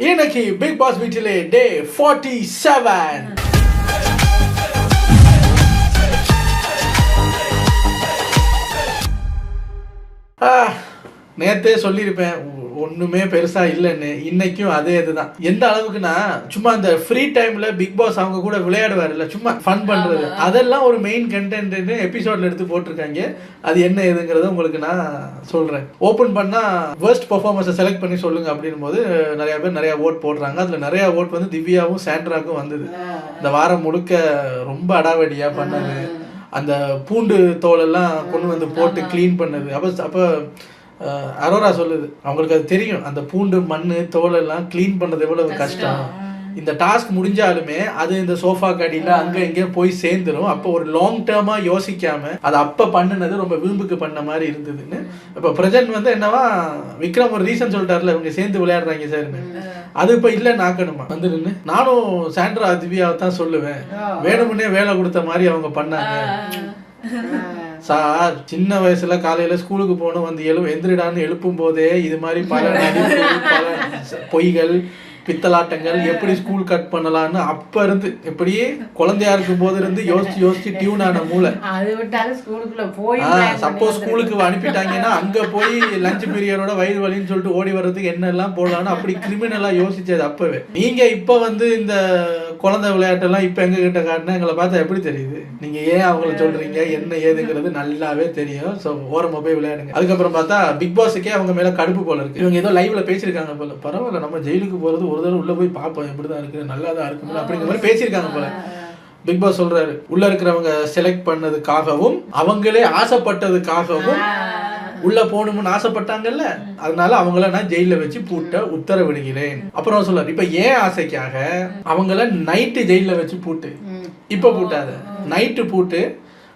இன்னைக்கு big pass வீட்டிலே டே forty seven நேத்தே சொல்லியிருப்பேன் ஒ- ஒண்ணுமே பெருசா இல்லைன்னு. இன்னைக்கும் அதே இதுதான். எந்த அளவுக்குன்னா சும்மா அந்த ஃப்ரீ டைம்ல பிக் பாஸ் அவங்க கூட விளையாடுவாருல்ல சும்மா ஃபன் பண்றது. அதெல்லாம் ஒரு மெயின் கண்டென்ட்னு எபிசோட்ல எடுத்து போட்டிருக்காங்க. அது என்ன ஏதுங்கிறத உங்களுக்கு நான் சொல்றேன். ஓபன் பண்ணா வேர்ஸ்ட் பெர்ஃபார்மன்ஸை செலக்ட் பண்ணி சொல்லுங்க அப்படின்னும் போது நிறைய பேர் நிறைய ஓட் போடுறாங்க. அதுல நிறைய ஓட் வந்து திவ்யாவும் சாண்ட்ராக்கும் வந்தது. இந்த வாரம் முழுக்க ரொம்ப அடாவடியா பண்ணது. அந்த பூண்டு தோலெல்லாம் கொண்டு வந்து போட்டு க்ளீன் பண்ணது. அப்போ அப்போ அரோரா சொல்லுது அவங்களுக்கு அது தெரியும். அந்த பூண்டு மண் தோலெல்லாம் க்ளீன் பண்ணது எவ்வளவு கஷ்டம். இந்த டாஸ்க் முடிஞ்சாலுமே அது இந்த சோஃபா கடியில அங்க இங்க போய் சேர்ந்துரும். அப்போ ஒரு லாங் டேர்மா யோசிக்காம அது அப்ப பண்ணுனது ரொம்ப விரும்புக்கு பண்ண மாதிரி இருந்ததுன்னு. இப்ப பிரஜன் வந்து என்னவா விக்ரம் ஒரு ரீசன் சொல்லிட்டாருல இவங்க சேர்ந்து விளையாடுறாங்க சார்னு அது இப்ப இல்ல நாக்கணுமா? வந்து நின்னு நானும் சாண்ட்ரா திவ்யாவை தான் சொல்லுவேன் வேணுமுன்னே வேலை கொடுத்த மாதிரி அவங்க பண்ணாங்க. சார் சின்ன வயசுல காலையில ஸ்கூலுக்கு போகணும் வந்து எழு எந்திரிடான்னு எழுப்பும் போதே இது மாதிரி பல நடிப்பு பல பொய்கள் பித்தலாட்டங்கள் எப்படி ஸ்கூல் கட் பண்ணலாம்னு அப்ப இருந்து எப்படியே குழந்தையா இருக்கும் போது இருந்து யோசிச்சு யோசிச்சு டியூன் ஆன மூளை. சப்போஸ் ஸ்கூலுக்கு அனுப்பிட்டாங்கன்னா அங்க போய் லஞ்ச் பீரியடோட வயிறு வலின்னு சொல்லிட்டு ஓடி வர்றதுக்கு என்னெல்லாம் போடலாம்னு அப்படி கிரிமினலா யோசிச்சது அப்பவே. நீங்க இப்ப வந்து இந்த குழந்தை விளையாட்டெல்லாம் இப்ப எங்க கிட்ட காட்டினா எங்களை பார்த்தா எப்படி தெரியுது? நீங்க ஏன் அவங்கள சொல்றீங்க? என்ன ஏதுங்கிறது நல்லாவே தெரியும். ஸோ ஓரமா போய் விளையாடுங்க. அதுக்கப்புறம் பார்த்தா பிக் பாஸுக்கே அவங்க மேல கடுப்பு போல இருக்கு. இவங்க ஏதோ லைவ்ல பேசியிருக்காங்க போல. பரவாயில்ல நம்ம ஜெயிலுக்கு போறது ஒரு தடவை உள்ள போய் பார்ப்போம். எப்படிதான் இருக்கு நல்லா தான் இருக்கும்ல அப்படிங்கிற மாதிரி பேசியிருக்காங்க போல. பிக் பாஸ் சொல்றாரு உள்ள இருக்கிறவங்க செலக்ட் பண்ணதுக்காகவும் அவங்களே ஆசைப்பட்டதுக்காகவும் உள்ள போகணும்னு ஆசைப்பட்டாங்கல்ல? அதனால அவங்கள நான் ஜெயில வச்சு பூட்ட உத்தரவிடுகிறேன். அப்புறம் சொல்றாரு இப்ப ஏன் ஆசைக்காக அவங்கள நைட்டு ஜெயில வச்சு பூட்டு? இப்ப பூட்டாத. நைட்டு பூட்டு.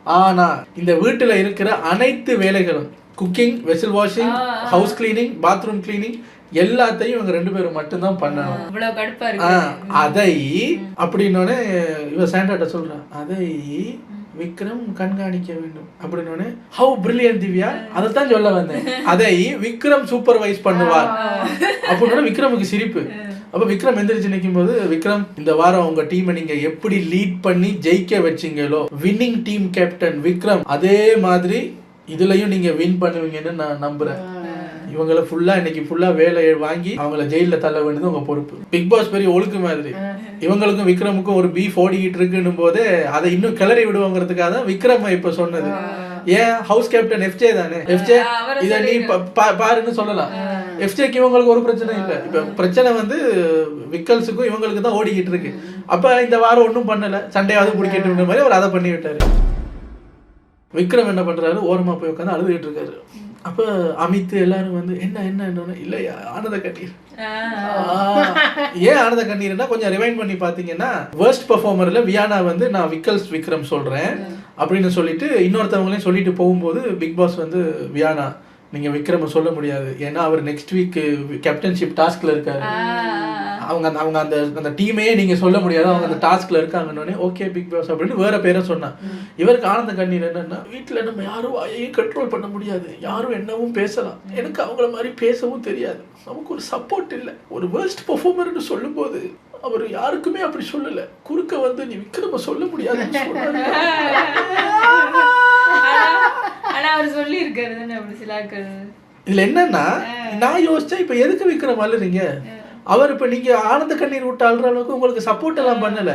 ஆனா இந்த வீட்டுல இருக்கிற அனைத்து வேலைகளும் cooking vessel washing house cleaning bathroom cleaning எல்லாத்தையும் இவங்க ரெண்டு பேரும் மட்டும்தான் பண்ணணும். இவ்வளவு கடுப்பா ஆ, இருக்கு. அதை அப்படின்னோடனே இவ சாண்டாட்ட சொல்றான் அதை விக்ரம் கண்காணிக்க வேண்டும். அப்படின்னோடனே ஹவு பிரில்லியன் திவ்யா? அதைத்தான் சொல்ல வந்தேன். அதை விக்ரம் சூப்பர்வைஸ் பண்ணுவார். அப்படின்னோட விக்ரமுக்கு சிரிப்பு. அப்ப விக்ரம் எந்திரிச்சு நிற்கும் போது விக்ரம் இந்த வாரம் உங்க டீமை நீங்க எப்படி லீட் பண்ணி ஜெயிக்க வச்சீங்களோ வின்னிங் டீம் கேப்டன் விக்ரம் அதே மாதிரி இதுலயும் நீங்க வின் பண்ணுவீங்கன்னு நான் நம்புறேன். இவங்கள ஃபுல்லா இன்னைக்கு ஃபுல்லா வேலை வாங்கி அவங்கள ஜெயில தள்ள வேண்டியது உங்க பொறுப்பு. பிக் பாஸ் பெரிய ஒழுக்கு மாதிரி. இவங்களுக்கும் விக்ரமுக்கும் ஒரு பீஃப் ஓடிக்கிட்டு இருக்குன்னும் போது அதை இன்னும் கிளறி விடுவோங்கிறதுக்காக தான் விக்ரம் இப்ப சொன்னது. ஏன்? ஹவுஸ் கேப்டன் எஃப்ஜே தானே? எஃப்ஜே இத நீ பாருன்னு சொல்லலாம். எஃப்ஜேக்கு இவங்களுக்கு ஒரு பிரச்சனை இல்ல. இப்ப பிரச்சனை வந்து விக்கல்ஸுக்கும் இவங்களுக்கு தான் ஓடிக்கிட்டு இருக்கு. அப்ப இந்த வாரம் ஒண்ணும் பண்ணல. சண்டையாவது பிடிக்கட்டுன்ற மாதிரி அவர் அதை பண்ணி விட்டாரு விக்ரம் என்ன பண்றாரு? ஓரமா போய் உட்காந்து அழுதுகிட்டு இருக்காரு. அப்ப அமித் எல்லாரும் வந்து என்ன என்ன என்ன இல்லையா ஆனந்த கண்ணீர். ஏன் ஆனந்த கண்ணீர்னா கொஞ்சம் ரிவைண்ட் பண்ணி பாத்தீங்கன்னா வேர்ஸ்ட் பெர்ஃபார்மர்ல வியானா வந்து நான் விக்கல்ஸ் விக்ரம் சொல்றேன். அப்படின்னு சொல்லிட்டு இன்னொருத்தவங்களையும் சொல்லிட்டு போகும்போது பிக் பாஸ் வந்து வியானா நீங்க விக்ரம சொல்ல முடியாது. ஏன்னா அவர் நெக்ஸ்ட் வீக் கேப்டன்ஷிப் டாஸ்க்ல இருக்காரு. அவங்க அந்த அவங்க அந்த அந்த டீமையே நீங்க சொல்ல முடியாது. அவங்க அந்த டாஸ்க்ல இருக்காங்கன்னு ஓகே பிக் பாஸ் அப்படின்னு வேற பேரை சொன்னான் இவருக்கு ஆனந்த கண்ணீர் என்னன்னா வீட்டுல நம்ம யாரும் வாயையும் கண்ட்ரோல் பண்ண முடியாது. யாரும் என்னவும் பேசலாம். எனக்கு அவங்கள மாதிரி பேசவும் தெரியாது. நமக்கு ஒரு சப்போர்ட் இல்லை. ஒரு வேர்ஸ்ட் பெர்ஃபார்மர்னு சொல்லும்போது அவர் யாருக்குமே அப்படி சொல்லல. குறுக்க வந்து நீ விக்ரம சொல்ல முடியாதுன்னு சொன்னாரு ஆனா அவர் சொல்லி இருக்காரு தானே அப்படி சில ஆட்கள் இதுல என்னன்னா நான் யோசிச்சேன் இப்ப எதுக்கு விக்ரம் அழுறீங்க அவர் இப்ப நீங்க ஆனந்த கண்ணீர் விட்டு அழுற அளவுக்கு உங்களுக்கு சப்போர்ட் எல்லாம் பண்ணல.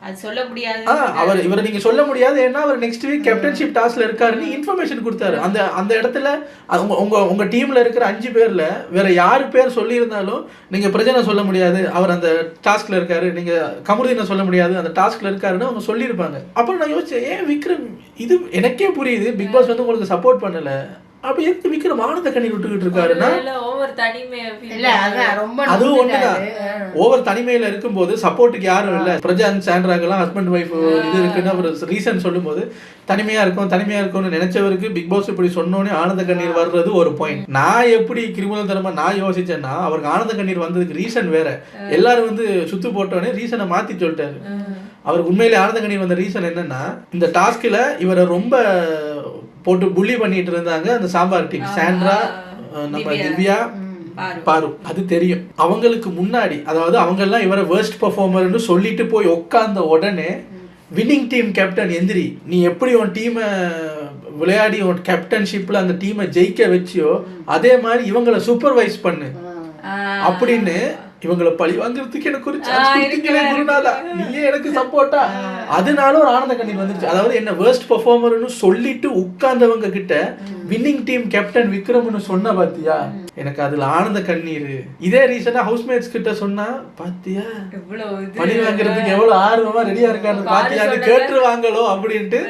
அது சொல்ல முடியாது. அவர் இவரை நீங்க சொல்ல முடியாது. ஏன்னா அவர் நெக்ஸ்ட் வீக் கேப்டன்ஷிப் டாஸ்க்ல இருக்காருன்னு இன்ஃபர்மேஷன் கொடுத்தாரு. அந்த அந்த இடத்துல அது உங்க உங்க உங்க டீம்ல இருக்கிற அஞ்சு பேர்ல வேற யாரு பேர் சொல்லியிருந்தாலும் நீங்க பிரஜனை சொல்ல முடியாது. அவர் அந்த டாஸ்க்ல இருக்காரு. நீங்க கமருதீனை சொல்ல முடியாது. அந்த டாஸ்க்ல இருக்காருன்னு அவங்க சொல்லியிருப்பாங்க. அப்புறம் நான் யோசிச்சேன் ஏன் விக்ரம் இது எனக்கே புரியுது. பிக் பாஸ் வந்து உங்களுக்கு சப்போர்ட் பண்ணல. அப்ப எதுக்கு விக்ரம் ஆனந்த கண்ணீர் விட்டுக்கிட்டு இருக்காருன்னா அதுவும் ஒண்ணுதான். ஓவர் தனிமையில இருக்கும்போது சப்போர்ட்டுக்கு யாரும் இல்ல. பிரஜான் சாண்ட்ராக்கெல்லாம் ஹஸ்பண்ட் ஒய்ஃப் இது இருக்குன்னு அவர் ரீசன் சொல்லும்போது தனிமையா இருக்கும் தனிமையா இருக்கும்னு நினைச்சவருக்கு பிக் பாஸ் இப்படி சொன்னோனே ஆனந்த கண்ணீர் வர்றது ஒரு பாயிண்ட் நான் எப்படி கிரிமினல் தரமா நான் யோசிச்சேன்னா அவருக்கு ஆனந்த கண்ணீர் வந்ததுக்கு ரீசன் வேற. எல்லாரும் வந்து சுத்து போட்டோடனே ரீசனை மாத்தி சொல்லிட்டாரு. அவருக்கு உண்மையிலே ஆனந்த கண்ணீர் வந்த ரீசன் என்னன்னா இந்த டாஸ்க்ல இவரை ரொம்ப போட்டு புள்ளி பண்ணிட்டு இருந்தாங்க அந்த சாம்பார் டீம் சாண்ட்ரா நம்ம திவ்யா. பாரு. அது தெரியும். அவங்களுக்கு முன்னாடி அதாவது அவங்க எல்லாம் இவரை வேர்ஸ்ட் பெர்ஃபார்மர்னு சொல்லிட்டு போய் உட்கார்ந்த உடனே வின்னிங் டீம் கேப்டன் எந்திரி நீ எப்படி உன் டீமை விளையாடி உன் கேப்டன்ஷிப்ல அந்த டீமை ஜெயிக்க வச்சியோ அதே மாதிரி இவங்களை சூப்பர்வைஸ் பண்ணு. அப்படின்னு இவங்களை பழி வாங்குறதுக்கு எனக்கு ஒரு சான்ஸ் குருநாதா. நீயே எனக்கு சப்போர்ட்டா அதனால ஒரு ஆனந்த கண்ணீர் வந்துருச்சு. அதாவது என்ன வேர்ஸ்ட் பெர்ஃபார்மர்னு சொல்லிட்டு உட்கார்ந்தவங்க கிட்ட வின்னிங் டீம் கேப்டன் விக்ரம்னு சொன்ன பாத்தியா? எனக்கு அதுல ஆனந்த கண்ணீர். இதே ரீசனா ஹவுஸ்மேட்ஸ் கிட்ட சொன்னா பாத்தியா? பழி வாங்குறதுக்கு எவ்வளவு ஆர்வமா ரெடியா பாத்தியான்னு சொன்னதை. கேட்டுருவாங்களோ அப்படின்ட்டு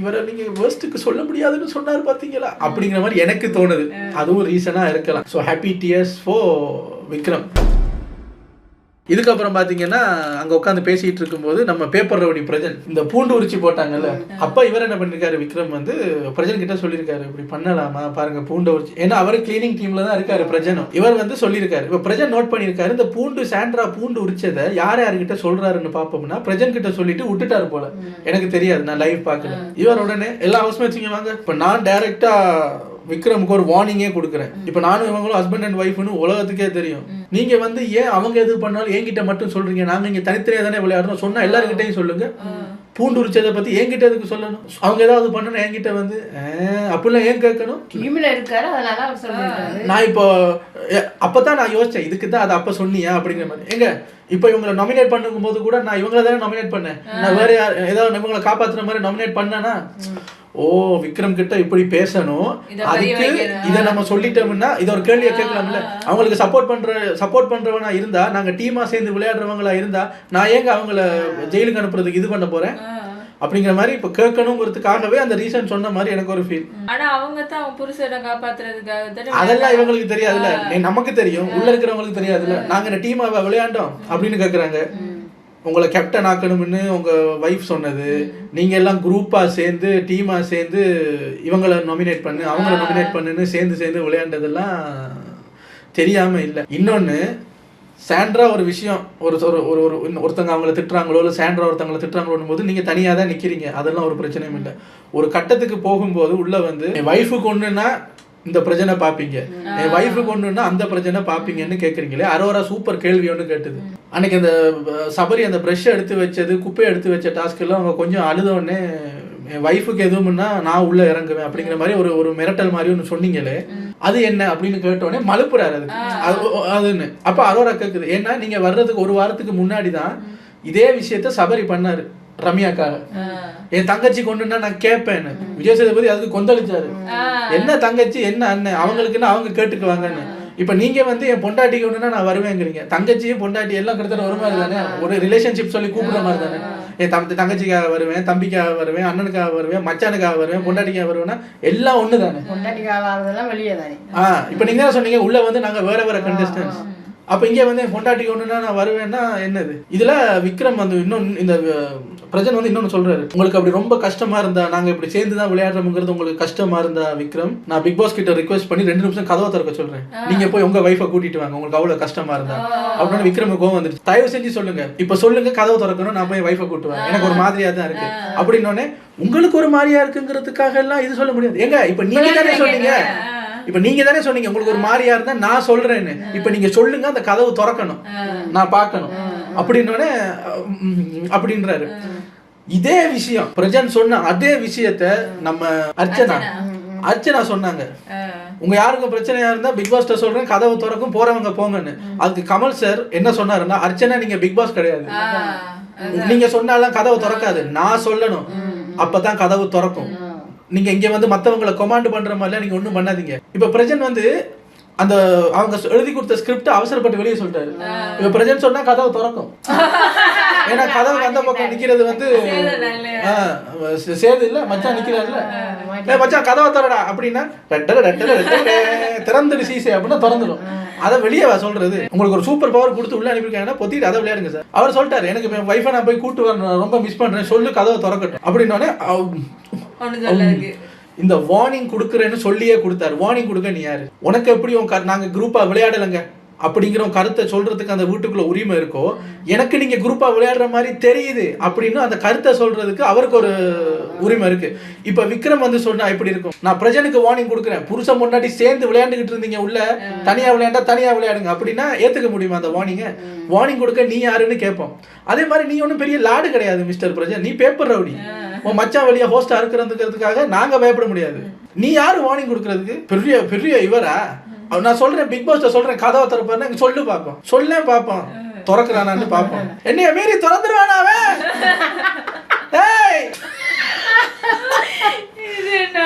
இவரை நீங்க வேர்ஸ்ட்டுக்கு சொல்ல முடியாதுன்னு சொன்னாரு பாத்தீங்களா? அப்படிங்கிற மாதிரி எனக்கு தோணுது. அதுவும் ரீசனா இருக்கலாம். ஸோ ஹாப்பி டியர்ஸ் ஃபோ விக்ரம். இதுக்கப்புறம் பாத்தீங்கன்னா அங்க உட்காந்து பேசிட்டு இருக்கும்போது நம்ம பேப்பர் ரவுடி பிரஜன் இந்த பூண்டு உரிச்சு போட்டாங்கல்ல அப்ப இவர் என்ன பண்ணிருக்காரு விக்ரம் வந்து பிரஜன் கிட்ட சொல்லியிருக்காரு இப்படி பண்ணலாமா பாருங்க பூண்டை உரிச்சு. ஏன்னா அவர் கிளீனிங் டீம்ல தான் இருக்காரு பிரஜனும். இவர் வந்து சொல்லியிருக்காரு இப்ப பிரஜன் நோட் பண்ணியிருக்காரு இந்த பூண்டு சாண்ட்ரா பூண்டு உரிச்சதை யார் யார்கிட்ட சொல்றாருன்னு பாப்போம்னா பிரஜன் கிட்ட சொல்லிட்டு விட்டுட்டாரு போல. எனக்கு தெரியாது நான் லைவ் பார்க்கல. இவர் உடனே எல்லா ஹவுஸ்மேட்ஸுங்க வாங்க. இப்ப நான் டைரக்டா விக்ரமுக்கு ஒரு வார்னிங்கே கொடுக்குறேன். இப்போ நானும் இவங்களும் ஹஸ்பண்ட் அண்ட் ஒய்ஃப்னு உலகத்துக்கே தெரியும். நீங்க வந்து ஏன் அவங்க எது பண்ணாலும் என்கிட்ட மட்டும் சொல்றீங்க. நாங்க இங்க தனித்தனியா தானே விளையாடுறோம். சொன்னா எல்லாருக்கிட்டையும் சொல்லுங்க. பூண்டு உரிச்சதை பத்தி என்கிட்ட எதுக்கு சொல்லணும்? அவங்க ஏதாவது பண்ணணும் என்கிட்ட வந்து "ஆஹ், அப்படிலாம் ஏன் கேட்கணும்? நான் இப்போ அப்பதான் நான் யோசிச்சேன் இதுக்கு தான் அதை அப்ப சொன்னியா? அப்படிங்கிற மாதிரி. எங்க? இப்போ இவங்களை நாமினேட் பண்ணும்போது கூட நான் இவங்கள தானே நாமினேட் பண்ணேன். நான் வேற யார் ஏதாவது இவங்களை காப்பாத்துற மாதிரி நாமினேட் பண்ணேனா? ஓ விக்ரம் கிட்ட இப்படி பேசணும். அதுக்கு. இதை நம்ம சொல்லிட்டோம்னா இத ஒரு கேள்வியை கேட்கலாம்ல. அவங்களுக்கு சப்போர்ட் பண்ற சப்போர்ட் பண்றவனா இருந்தா நாங்க டீமா சேர்ந்து விளையாடுறவங்களா இருந்தா நான் ஏங்க அவங்கள ஜெயிலுக்கு அனுப்புறதுக்கு இது பண்ண போறேன்? அப்படிங்கிற மாதிரி இப்போ கேட்கணுங்கிறதுக்காகவே அந்த ரீசன் சொன்ன மாதிரி எனக்கு ஒரு ஃபீல் ஆனா அவங்க தான் புருஷனை காப்பாத்துறதுக்காக அதெல்லாம் இவங்களுக்கு தெரியாதுல்ல. நமக்கு தெரியும். உள்ள இருக்கிறவங்களுக்கு தெரியாதுல்ல. நாங்க டீம் விளையாண்டோம் அப்படின்னு கேக்குறாங்க. உங்களை கேப்டன் ஆக்கணும்னு உங்க வைஃப் சொன்னது. நீங்க எல்லாம் குரூப்பா சேர்ந்து டீமா சேர்ந்து இவங்கள நாமினேட் பண்ணு அவங்கள நாமினேட் பண்ணுன்னு சேர்ந்து சேர்ந்து விளையாண்டதெல்லாம் தெரியாம இல்ல. இன்னொன்னு சாண்ட்ரா ஒரு விஷயம் ஒரு ஒரு ஒரு ஒருத்தங்க அவங்கள திட்டுறாங்களோ இல்லை சாண்ட்ரா ஒருத்தவங்கள திட்டுறாங்களோன்னு போது நீங்கள் தனியாக தான் நிற்கிறீங்க அதெல்லாம் ஒரு பிரச்சனையும் இல்லை. ஒரு கட்டத்துக்கு போகும்போது உள்ள வந்து ஒய்ஃபுக்கு ஒன்றுனா இந்த பிரச்சனை பார்ப்பீங்க என் ஒய்ஃபுக்கு ஒன்றுனா அந்த பிரச்சனை பார்ப்பீங்கன்னு கேட்குறீங்களே அரோரா சூப்பர் கேள்வி ஒன்று கேட்டது. அன்னைக்கு அந்த சபரி அந்த ப்ரெஷ் எடுத்து வச்சது குப்பையை எடுத்து வச்ச டாஸ்க் எல்லாம் அவங்க கொஞ்சம் அழுத உடனே என் ஒய்ஃபுக்கு எதுவும்னா நான் உள்ள இறங்குவேன். அப்படிங்கிற மாதிரி ஒரு ஒரு மிரட்டல் மாதிரி ஒன்று சொன்னீங்களே அது என்ன அப்படின்னு கேட்ட உடனே மலுப்புறாரு அது- அதுன்னு. அப்ப அரோரா கேக்குது ஏன்னா நீங்க வர்றதுக்கு ஒரு வாரத்துக்கு முன்னாடி தான் இதே விஷயத்த சபரி பண்ணாரு. ரம்யாக்காக என் தங்கச்சி கொண்டுன்னா நான் கேட்பேன்னு விஜய் சேதுபதி அதுக்கு கொந்தளிச்சாரு. என்ன தங்கச்சி என்ன அண்ணன்? அவங்களுக்குன்னு அவங்க கேட்டுக்குவாங்கன்னு. இப்ப நீங்க வந்து என் பொண்டாட்டிக்கு ஒண்ணுனா நான் வருவேங்கிறீங்க. தங்கச்சியும் பொண்டாட்டி எல்லாம் கிட்டத்தட்ட ஒரு மாதிரி தானே? ஒரு ரிலேஷன்ஷிப் சொல்லி கூப்பிடுற மாதிரி தானே? என் தம் தங்கச்சிக்காக வருவேன் தம்பிக்காக வருவேன் அண்ணனுக்காக வருவேன் மச்சானுக்காக வருவேன் பொண்டாட்டிக்காக வருவேன்னா எல்லாம் ஒண்ணு தானே? பொண்டாட்டிக்காக வெளியே தானே. ஆ இப்போ நீங்க தான் சொன்னீங்க? உள்ள வந்து நாங்க வேற வேற கண்டஸ்டன்ஸ் அப்ப இங்க வந்து என் பொண்டாட்டிக்கு ஒண்ணுனா நான் வருவேன்னா என்னது? இதுல விக்ரம் வந்து இன்னொன்னு இந்த பிரஜன் வந்து இன்னொன்னு சொல்றாரு. உங்களுக்கு அப்படி ரொம்ப கஷ்டமா இருந்தா நாங்க இப்படி சேர்ந்து தான் விளையாடுறோம்ங்கிறது உங்களுக்கு கஷ்டமா இருந்தா விக்ரம் நான் பிக் பாஸ் கிட்ட ரிக்வெஸ்ட் பண்ணி ரெண்டு நிமிஷம் கதவை திறக்க சொல்றேன். நீங்க போய் உங்க வைஃபை கூட்டிட்டு வாங்க. உங்களுக்கு அவ்வளவு கஷ்டமா இருந்தா. அப்படின்னு விக்ரம் கோவம் வந்துருச்சு. தயவு செஞ்சு சொல்லுங்க. இப்ப சொல்லுங்க கதவை திறக்கணும் நான் போய் வைஃபை கூட்டு வரேன். எனக்கு ஒரு மாதிரியா தான் இருக்கு. அப்படின்னோடனே உங்களுக்கு ஒரு மாதிரியா இருக்குங்கிறதுக்காக எல்லாம் இது சொல்ல முடியாது. ஏங்க இப்ப நீங்க தானே சொன்னீங்க. இப்ப நீங்க தானே சொன்னீங்க உங்களுக்கு ஒரு மாதிரியா இருந்தா நான் சொல்றேன்னு. இப்ப நீங்க சொல்லுங்க அந்த கதவு திறக்கணும். நான் பார்க்கணும். அப்படின்னோடனே அப்படின்றாரு. இதே விஷயம். பிரஜன் சொன்ன அதே விஷயத்த நம்ம அர்ச்சனா. அர்ச்சனா. சொன்னாங்க. உங்க யாருக்கும் பிரச்சனையா இருந்தா பிக் பாஸ்ட சொல்றேன் கதவு திறக்கும் போறவங்க போங்கன்னு. அதுக்கு கமல் சார் என்ன சொன்னாருன்னா அர்ச்சனா நீங்க பிக் பாஸ் கிடையாது. நீங்க சொன்னாலாம் கதவு திறக்காது. நான் சொல்லணும். அப்பதான் கதவு திறக்கும். நீங்க இங்க வந்து மத்தவங்களை கொமாண்ட் பண்ற மாதிரிலாம் நீங்க ஒண்ணும் பண்ணாதீங்க. இப்ப பிரஜன் வந்து அந்த அவங்க எழுதி கொடுத்த ஸ்கிரிப்ட் அவசரப்பட்டு வெளியே சொல்லிட்டாரு. இப்ப பிரஜன் சொன்னா கதவு திறக்கும். ஏன்னா கதவுக்கு அந்த பக்கம் நிக்கிறது வந்து சேது இல்ல மச்சான் நிக்கிறாருல்ல. ஏய் மச்சான் கதவை திறடா. அப்படின்னா ரெட்டல ரெட்டல ரெட்டல திறந்துடு சீசே அப்படின்னா திறந்துடும். அதை வெளியே வா சொல்றது. உங்களுக்கு ஒரு சூப்பர் பவர் கொடுத்து உள்ள அனுப்பியிருக்காங்கன்னா பொத்திட்டு அதை விளையாடுங்க சார். அவர் சொல்லிட்டாரு எனக்கு என் வைஃபை நான் போய் கூட்டு நான் ரொம்ப மிஸ் பண்றேன். சொல்லு கதவை திறக்கட்டும். அப்படின்னோடனே இந்த வார்னிங் கொடுக்குறேன்னு சொல்லியே கொடுத்தாரு. வார்னிங் கொடுக்க நீ யாரு? உனக்கு எப்படி உன் க- நாங்க குரூப்பா விளையாடலைங்க? அப்படிங்கிற கருத்தை சொல்றதுக்கு அந்த வீட்டுக்குள்ள உரிமை இருக்கோ எனக்கு நீங்க குரூப்பா விளையாடுற மாதிரி தெரியுது அப்படின்னு அந்த கருத்தை சொல்றதுக்கு அவருக்கு ஒரு உரிமை இருக்கு. இப்ப விக்ரம் வந்து சொன்னா இப்படி இருக்கும்? நான் பிரஜனுக்கு வார்னிங் கொடுக்குறேன். புருஷன் முன்னாடி சேர்ந்து விளையாண்டுகிட்டு இருந்தீங்க உள்ள. தனியா விளையாண்டா தனியா விளையாடுங்க. அப்படின்னா ஏத்துக்க முடியுமா அந்த வார்னிங்க வார்னிங் கொடுக்க நீ யாருன்னு கேட்போம். அதே மாதிரி நீ ஒன்றும் பெரிய லாடு கிடையாது மிஸ்டர் பிரஜன். நீ பேப்பர் ரவுடி. உன் மச்சான் வழியா ஹோஸ்டா இருக்கிறதுக்காக நாங்க பயப்பட முடியாது. நீ யாரு வார்னிங் கொடுக்கறதுக்கு? பெரிய பெரிய இவரா? நான் சொல்றேன் பிக் பாஸ்ட சொல்றேன் கதவை திறப்பாருன்னு இங்க சொல்லு பாப்போம் சொல்லே பாப்போம் திறக்கிறானான்னு பாப்போம் என்னைய மீறி திறந்துருவானா அவன்? ஏய்! இது என்ன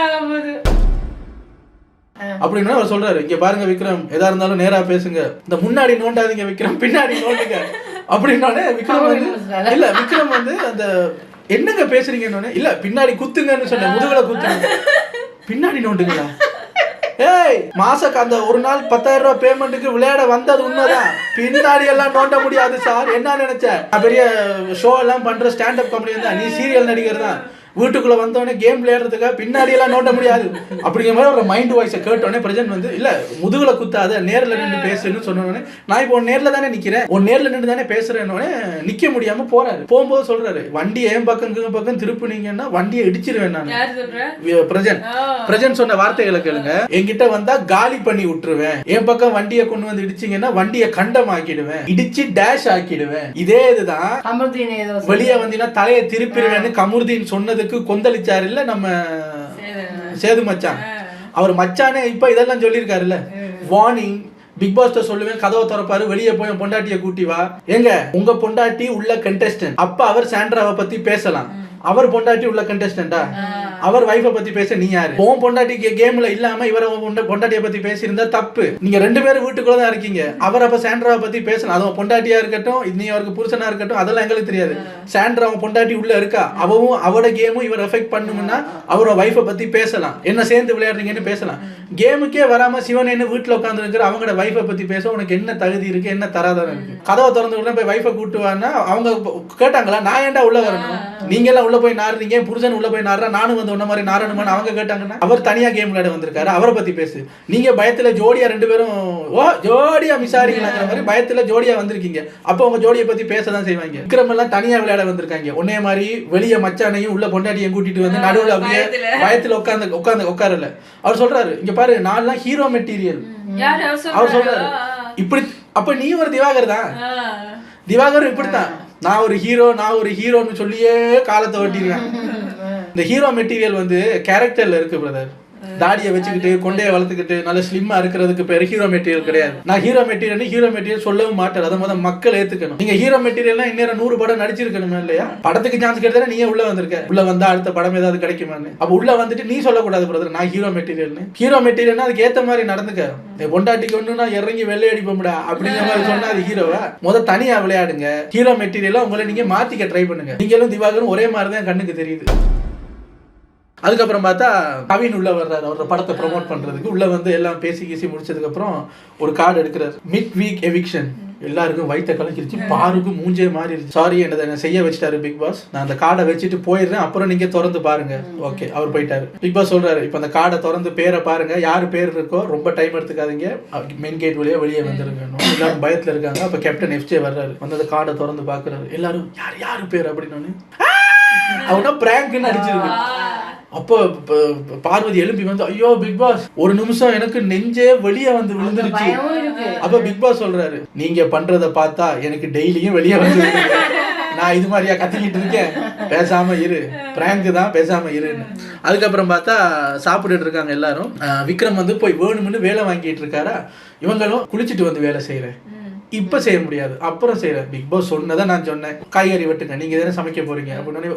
அப்படின்னு அவர் சொல்றாரு. இங்க பாருங்க விக்ரம். எதா இருந்தாலும் நேரா பேசுங்க. இந்த முன்னாடி நோண்டாதீங்க விக்ரம். பின்னாடி நோண்டுங்க. அப்படின்னோடனே விக்ரம் வந்து இல்ல விக்ரம் வந்து அந்த என்னங்க பேசுறீங்கன்னு இல்ல பின்னாடி குத்துங்கன்னு சொன்னேன். முதுகுல குத்துங்க. பின்னாடி நோண்டுங்களா? ஏய் மாசக்கு அந்த ஒரு நாள் பத்தாயிரம் ரூபாய் பேமெண்ட்டுக்கு விளையாட வந்தது உண்மைதான். பின்னாடி எல்லாம் நோண்ட முடியாது சார். என்ன நினைச்ச? நான் பெரிய ஷோ எல்லாம் பண்ற ஸ்டாண்ட் அப் காமெடி தான். நீ சீரியல் நடிகர் தான். வீட்டுக்குள்ள வந்தோடனே கேம் விளையாடுறதுக்காக பின்னாடி எல்லாம் நோண்ட முடியாது. அப்படிங்கிற மாதிரி ஒரு மைண்ட் வாய்ஸை கேட்டோடனே பிரஜன் வந்து இல்ல முதுகுல குத்தாத நேர்ல நின்று பேசுன்னு சொன்னோடனே நான் இப்போ உன் நேர்ல தானே நிக்கிறேன். உன் நேர்ல நின்று தானே பேசுறேன்னொடனே நிக்க முடியாம போறாரு. போகும்போது சொல்றாரு வண்டியை என் பக்கம் இங்க பக்கம் திருப்புனீங்கன்னா வண்டியை இடிச்சிருவேன் நான். யார் சொல்ற? வி- பிரஜன். பிரஜன் சொன்ன வார்த்தைகளை கேளுங்க. என்கிட்ட வந்தா காலி பண்ணி விட்டுருவேன். என் பக்கம் வண்டியை கொண்டு வந்து இடிச்சீங்கன்னா வண்டியை கண்டம் ஆக்கிடுவேன் இடிச்சு டேஷ் ஆக்கிடுவேன். இதே இதுதான். வெளியே வந்தீங்கன்னா தலையை திருப்பிடுவேன்னு கமுருதீன் சொன்னதுக்கு கொந்தளிச்சாரு இல்ல நம்ம சேது மச்சான்? அவர் மச்சானே இப்ப இதெல்லாம் சொல்லியிருக்காருல்ல? வார்னிங் பிக் பாஸ்ட சொல்லுவேன் கதவை திறப்பாரு வெளியே போய் பொண்டாட்டிய கூட்டி வா. எங்க உங்க பொண்டாட்டி உள்ள கண்டெஸ்டன்ட் அப்ப அவர் சாண்ட்ராவை பத்தி பேசலாம். அவர் பொண்டாட்டி உள்ள கண்டெஸ்டண்டா அவர் வைஃபை பத்தி பேச நீ யாரு? உன் பொண்டாட்டி கேம்ல இல்லாம இவர உன் பொண்டா- பொண்டாட்டிய பத்தி பேசியிருந்தா தப்பு. நீங்க ரெண்டு பேரும் வீட்டுக்குள்ள தான் இருக்கீங்க. அவர் அப்ப சாண்ட்ராவை பத்தி பேசலாம் அது உன் பொண்டாட்டியா இருக்கட்டும் நீ அவருக்கு புருஷனா இருக்கட்டும் அதெல்லாம் எங்களுக்கு தெரியாது. சாண்ட்ரா அவன் பொண்டாட்டி உள்ள இருக்கா? அவவும் அவட கேமும் இவர் எஃபெக்ட் பண்ணும்னா அவரோட வைஃபை பத்தி பேசலாம். என்ன சேர்ந்து விளையாடுறீங்கன்னு பேசலாம். கேமுக்கே வராம சிவன் என்ன வீட்டுல உட்கார்ந்து இருக்கிற அவங்களோட வைஃபை பத்தி பேச உனக்கு என்ன தகுதி இருக்கு என்ன தராதரம் இருக்கு? கதவை திறந்து உடனே போய் வைஃபை கூட்டு வான்னா அவங்க கேட்டாங்களா? நான் ஏன்டா உள்ள வரணும்? நீங்க எல்லாம் உள்ள போய் நாடுறீங்க புருஷன் உள்ள போய் நாடுறா நானும் வந்து உன்ன மாதிரி நாரணுமான்னு அவங்க கேட்டாங்கன்னா அவர் தனியா கேம் விளையாட வந்திருக்காரு. அவரை பத்தி பேசு. நீங்க பயத்துல ஜோடியா ரெண்டு பேரும் ஓ ஜோடியா மிசாரிக்கலாங்கிற மாதிரி பயத்துல ஜோடியா வந்திருக்கீங்க. அப்போ உங்க ஜோடியை பத்தி பேச தான் செய்வாங்க. விக்ரம் எல்லாம் தனியா விளையாட வந்திருக்காங்க. உன்னே மாதிரி வெளிய மச்சானையும் உள்ள பொண்டாட்டியும் கூட்டிட்டு வந்து நடுவுல அப்படியே பயத்துல. உட்காந்து உட்காந்து உட்காரல. அவர் சொல்றாரு இங்க பாரு நான்லாம் ஹீரோ மெட்டீரியல் அவர் சொல்றாரு? இப்படி அப்ப நீ ஒரு திவாகர் தான். திவாகர் இப்படித்தான். நான் ஒரு ஹீரோ நான் ஒரு ஹீரோன்னு சொல்லியே காலத்தை ஓட்டிடுவேன். இந்த ஹீரோ மெட்டீரியல் வந்து கேரக்டர்ல இருக்கு பிரதர் தாடியை வச்சுக்கிட்டு கொண்டையை வளர்த்துக்கிட்டு நல்ல ஸ்லிம்மா இருக்கிறதுக்கு பேர் ஹீரோ மெட்டீரியல் கிடையாது. நான் ஹீரோ மெட்டீரியல் ஹீரோ மெட்டீரியல் சொல்லவும் மாட்டேன். அதை முதல் மக்கள் ஏத்துக்கணும். நீங்க ஹீரோ மெட்டீரியல்னா இந்நேரம் நூறு படம் நடிச்சிருக்கணுமே இல்லையா? படத்துக்கு சான்ஸ் கிடைத்தா நீயே உள்ள வந்திருக்க. உள்ள வந்தா அடுத்த படம் ஏதாவது கிடைக்குமான்னு. அப்ப உள்ள வந்துட்டு நீ சொல்லக்கூடாது பிரதர் நான் ஹீரோ மெட்டீரியல்னு ஹீரோ மெட்டீரியல்னா அதுக்கு ஏத்த மாதிரி நடந்துக்க. நீ பொண்டாட்டிக்கு ஒண்ணு நான் இறங்கி வெள்ளை அடிப்போம்டா அப்படிங்கிற மாதிரி சொன்னா அது ஹீரோவா முத தனியா விளையாடுங்க. ஹீரோ மெட்டீரியலா உங்களை நீங்க மாத்திக்க ட்ரை பண்ணுங்க. நீங்களும் திவாகரும் ஒரே மாதிரி தான் கண்ணுக்கு தெரியுது. அதுக்கப்புறம் பார்த்தா கவின் உள்ள வர்றாரு. அவரோட படத்தை ப்ரொமோட் பண்றதுக்கு. உள்ள வந்து எல்லாம் பேசி கீசி முடிச்சதுக்கு அப்புறம் ஒரு கார்டு எடுக்கிறார். மிட் வீக் எவிக்ஷன் எல்லாருக்கும் வயிற்ற கலக்கிருச்சு பாருக்கும் மூஞ்சே மாறிடுச்சு. சாரி என்னதை என்ன செய்ய வச்சிட்டாரு பிக் பாஸ் நான் அந்த கார்டை வச்சுட்டு போயிடுறேன். அப்புறம் நீங்க திறந்து பாருங்க. ஓகே அவர் போயிட்டாரு. பிக் பாஸ் சொல்றாரு இப்போ அந்த கார்டை திறந்து பேரை பாருங்க. யார் பேர் இருக்கோ ரொம்ப டைம் எடுத்துக்காதீங்க. மெயின் கேட் வழியா வெளியே வந்துருங்க. எல்லாரும் பயத்துல இருக்காங்க. அப்ப கேப்டன் எஃப்ஜே வர்றாரு. வந்து அந்த கார்டை திறந்து பாக்குறாரு எல்லாரும் யார் யாரு பேர்? அப்படின்னு அவனா பிராங்க்னு அடிச்சிருக்கு அப்போ பார்வதி எழும்பி வந்து ஐயோ பிக் பாஸ் ஒரு நிமிஷம் எனக்கு நெஞ்சே வெளியே வந்து விழுந்துருச்சு. அப்ப பிக் பாஸ் சொல்றாரு நீங்க பண்றத பார்த்தா எனக்கு டெய்லியும் வெளியே வந்து. நான் இது மாதிரியா கத்திக்கிட்டு இருக்கேன். பேசாம இரு. பிராங்க் தான் பேசாம இருன்னு. அதுக்கப்புறம் பார்த்தா சாப்பிட்டுட்டு இருக்காங்க எல்லாரும். விக்ரம் வந்து போய் வேணும்னு வேலை வாங்கிட்டு இருக்காரா? இவங்களும் குளிச்சுட்டு வந்து வேலை செய்யறேன் இப்ப செய்ய முடியாது. அப்புறம் செய்யறேன் பிக் பாஸ் சொன்னதை நான் சொன்னேன். காய்கறி வெட்டுங்க. நீங்க தானே சமைக்க போறீங்க. அப்படின்னு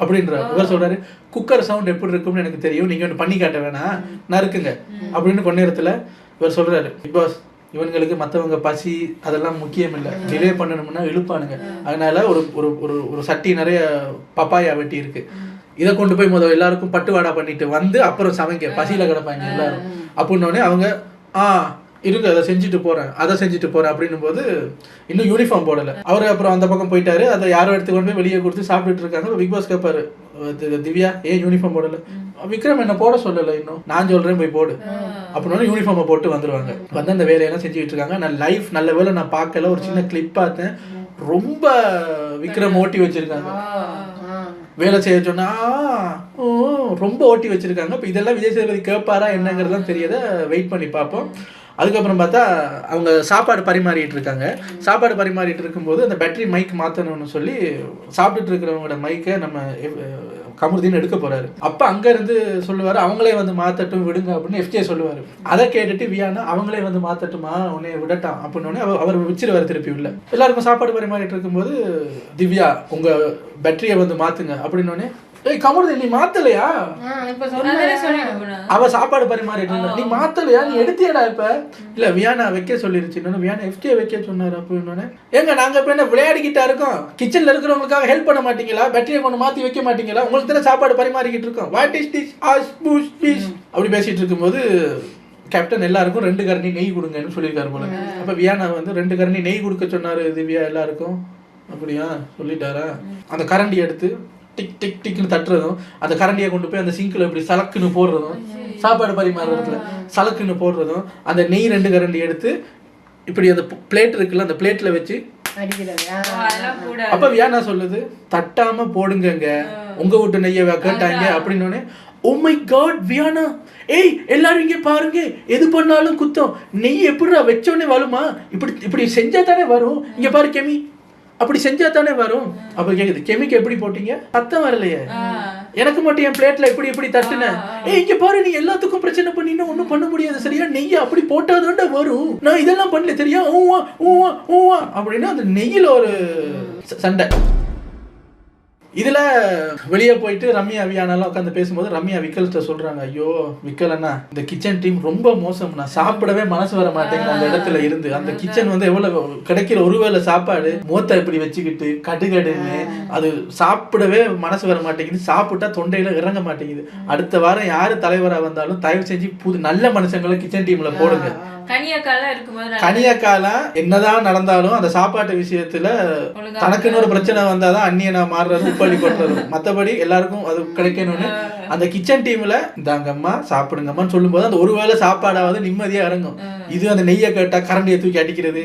அப்படின்ற இவர் சொல்றாரு குக்கர் சவுண்ட் எப்படி இருக்கும்னு எனக்கு தெரியும். நீங்க ஒன்று பண்ணி காட்ட வேணாம். நறுக்குங்க. அப்படின்னு கொஞ்ச நேரத்துல இவர் சொல்றாரு. பிக் பாஸ் இவங்களுக்கு மற்றவங்க பசி அதெல்லாம் முக்கியம் இல்லை டிலே பண்ணணும்னா இழுப்பானுங்க. அதனால ஒரு ஒரு ஒரு ஒரு சட்டி நிறைய பப்பாயா வெட்டி இருக்கு இதை கொண்டு போய் முதல்ல எல்லாருக்கும் பட்டுவாடா பண்ணிட்டு வந்து அப்புறம் சமைக்க பசியில கிடப்பாங்க எல்லாரும். அப்படின்னோடனே அவங்க ஆ இருங்க அதை செஞ்சுட்டு போறேன். அதை செஞ்சுட்டு போறேன் அப்படின்னும் போது இன்னும் யூனிஃபார்ம் போடல. அவர் அப்புறம் அந்த பக்கம் போயிட்டாரு. அதை யாரோ எடுத்து கொண்டு போய் வெளியே கொடுத்து சாப்பிட்டுட்டு இருக்காங்க. பிக் பாஸ் கேட்பாரு "தி- திவ்யா ஏன் யூனிஃபார்ம் போடல? விக்ரம் என்ன போட சொல்லல இன்னும். நான் சொல்றேன் போய் போடு. அப்படின்னு யூனிஃபார்மை போட்டு வந்துருவாங்க. வந்து அந்த வேலையெல்லாம் செஞ்சுட்டு இருக்காங்க. நான் லைஃப் நல்ல வேளை நான் பார்க்கல. ஒரு சின்ன கிளிப் பார்த்தேன். ரொம்ப விக்ரம் ஓட்டி வச்சிருக்காங்க. வேலை செய்ய சொன்னா "ஆ, ஓ ரொம்ப ஓட்டி வச்சிருக்காங்க. இப்போ இதெல்லாம் விஜய் சேதுபதி கேட்பாரா என்னங்கிறதுலாம் தெரியத வெயிட் பண்ணி பார்ப்போம். அதுக்கப்புறம் பார்த்தா அவங்க சாப்பாடு பரிமாறிட்டு இருக்காங்க. சாப்பாடு பரிமாறிட்டு இருக்கும்போது அந்த பேட்டரி மைக் மாற்றணும்னு சொல்லி சாப்பிட்டுட்டு இருக்கிறவங்களோட மைக்கை நம்ம அஹ், கமருதீன் எடுக்க போறாரு. அப்ப அங்க இருந்து சொல்லுவாரு அவங்களே வந்து மாத்தட்டும் விடுங்க அப்படின்னு எஃப்ஜே சொல்லுவாரு. அதை கேட்டுட்டு வியானா அவங்களே வந்து மாத்தட்டுமா? உன்னை விடட்டான். அப்படின்னு அவர் அவர் வச்சிருவாரு திருப்பி உள்ள. எல்லாருக்கும் சாப்பாடு பரிமாறிட்டு இருக்கும்போது திவ்யா உங்க பேட்டரியை வந்து மாத்துங்க. அப்படின்னு ஏய் கமருதீன் நீ மாத்தலையா? அவ சாப்பாடு பரிமாறிட்டு இருந்தா. நீ மாத்தலையா? நீ எடுத்தியடா இப்ப. இல்ல வியானா வைக்க சொல்லிருச்சு. இன்னொன்னு வியானா எஃப்டிஏ வைக்க சொன்னாரு அப்படின்னு ஏங்க நாங்க இப்ப என்ன விளையாடிக்கிட்டா இருக்கோம்? கிச்சன்ல இருக்கிறவங்களுக்காக ஹெல்ப் பண்ண மாட்டீங்களா? பேட்டரியை கொண்டு மாத்தி வைக்க மாட்டீங்களா? உங்களுக்கு தானே சாப்பாடு பரிமாறிக்கிட்டு இருக்கோம். வாட் இஸ் திஸ் ஆஸ் பூஸ் பீஸ் அப்படி பேசிட்டு இருக்கும்போது கேப்டன் எல்லாருக்கும் ரெண்டு கரண்டி நெய் கொடுங்கன்னு சொல்லியிருக்காரு போல. அப்ப வியானா வந்து ரெண்டு கரண்டி நெய் கொடுக்க சொன்னாரு திவ்யா எல்லாருக்கும். அப்படியா? சொல்லிட்டாரா? அந்த கரண்டி எடுத்து டிக் டிக் டிக்னு தட்டுறதும் அந்த கரண்டியை கொண்டு போய் அந்த சிங்கில் இப்படி சலக்குன்னு போடுறதும் சாப்பாடு பரிமாறுற இடத்துல சலக்குன்னு போடுறதும் அந்த நெய் ரெண்டு கரண்டி எடுத்து இப்படி அந்த பிளேட் இருக்குல்ல அந்த பிளேட்ல வச்சு அப்ப வியானா சொல்லுது தட்டாம போடுங்கங்க. உங்க வீட்டு நெய்ய கேட்டாங்க அப்படின்னு ஓ மை காட் வியானா! ஏய் எல்லாரும் இங்க பாருங்க. எது பண்ணாலும் குத்தம். நெய் எப்படிடா வச்சோடனே வருமா இப்படி இப்படி செஞ்சா தானே வரும். இங்க பாரு கெமி. அப்படி செஞ்சா தானே வரும். அப்ப கேக்குது கெமிக்கு எப்படி போட்டீங்க? சத்தம் வரலையே. எனக்கு மட்டும் என் பிளேட்ல இப்படி இப்படி தட்டுன. ஏய் இங்க பாரு நீ எல்லாத்துக்கும் பிரச்சனை பண்ணினா ஒண்ணும் பண்ண முடியாது சரியா? நெய்ய அப்படி போட்டாதான்டா வரும். நான் இதெல்லாம் பண்ணல சரியா? ஊவா ஊவா ஊவா. அப்படின்னு அந்த நெய்யில ஒரு சண்டை. இதுல வெளியே போயிட்டு ரம்யா அவியானெல்லாம் உட்காந்து பேசும்போது ரம்யா விக்கல்கிட்ட சொல்றாங்க ஐயோ விக்கல் அண்ணா இந்த கிச்சன் டீம் ரொம்ப மோசம்ண்ணா சாப்பிடவே மனசு வர மாட்டேங்குது அந்த இடத்துல இருந்து. அந்த கிச்சன் வந்து எவ்வளவு கிடைக்கிற ஒருவேளை சாப்பாடு மூத்த இப்படி வச்சுக்கிட்டு கடுகடுன்னு அது சாப்பிடவே மனசு வர மாட்டேங்குது. சாப்பிட்டா தொண்டையில இறங்க மாட்டேங்குது. அடுத்த வாரம் யாரு தலைவரா வந்தாலும் தயவு செஞ்சு புது நல்ல மனுஷங்களை கிச்சன் டீம்ல போடுங்க. கனியாக்காலாம் என்னதான் நடந்தாலும் அந்த சாப்பாட்டு விஷயத்துல தனக்குன்னு ஒரு பிரச்சனை வந்தாதான் அந்நியனா மாறுறது உப்பள்ளி கொட்டுறது. மத்தபடி எல்லாருக்கும் அது கிடைக்கணும்னு. அந்த கிச்சன் டீம்ல இந்தாங்கம்மா சாப்பிடுங்கம்மான்னு சொல்லும்போது அந்த ஒருவேளை சாப்பாடாவது நிம்மதியா இறங்கும். இது அந்த நெய்யை கேட்டா கரண்டியை தூக்கி அடிக்கிறது.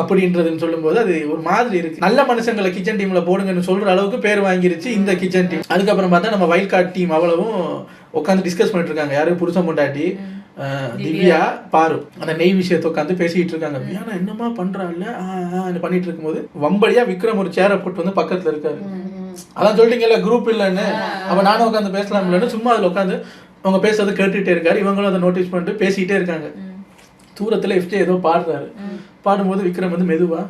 அப்படின்றதுன்னு சொல்லும்போது அது ஒரு மாதிரி இருக்கு. நல்ல மனுஷங்களை கிச்சன் டீம்ல போடுங்கன்னு சொல்ற அளவுக்கு பேர் வாங்கிருச்சு இந்த கிச்சன் டீம் அதுக்கப்புறம் பார்த்தா நம்ம வைல்ட் கார்ட் டீம் அவ்வளவும் உட்காந்து டிஸ்கஸ் பண்ணிட்டு இருக்காங்க. யாரும் புருஷன் பொண்டாட்டி. திவ்யா. பாரு அந்த நெய் விஷயத்தை உட்காந்து பேசிட்டு இருக்காங்க. வியானா என்னமா ஆன்னு பண்ணிட்டு இருக்கும்போது வம்படியா விக்ரம் ஒரு சேரை போட்டு வந்து பக்கத்துல இருக்காரு. அதான் சொல்லிட்டீங்கல்ல குரூப் இல்லைன்னு அப்ப நானும் உட்காந்து பேசலாம்லன்னு சும்மா அதுல உட்காந்து அவங்க பேசுறதை கேட்டுட்டே இருக்காரு. இவங்களும் அதை நோட்டீஸ் பண்ணிட்டு பேசிட்டே இருக்காங்க. தூரத்துல எஃப்ஜே ஏதோ பாடுறாரு. பாடும்போது விக்ரம் வந்து மெதுவா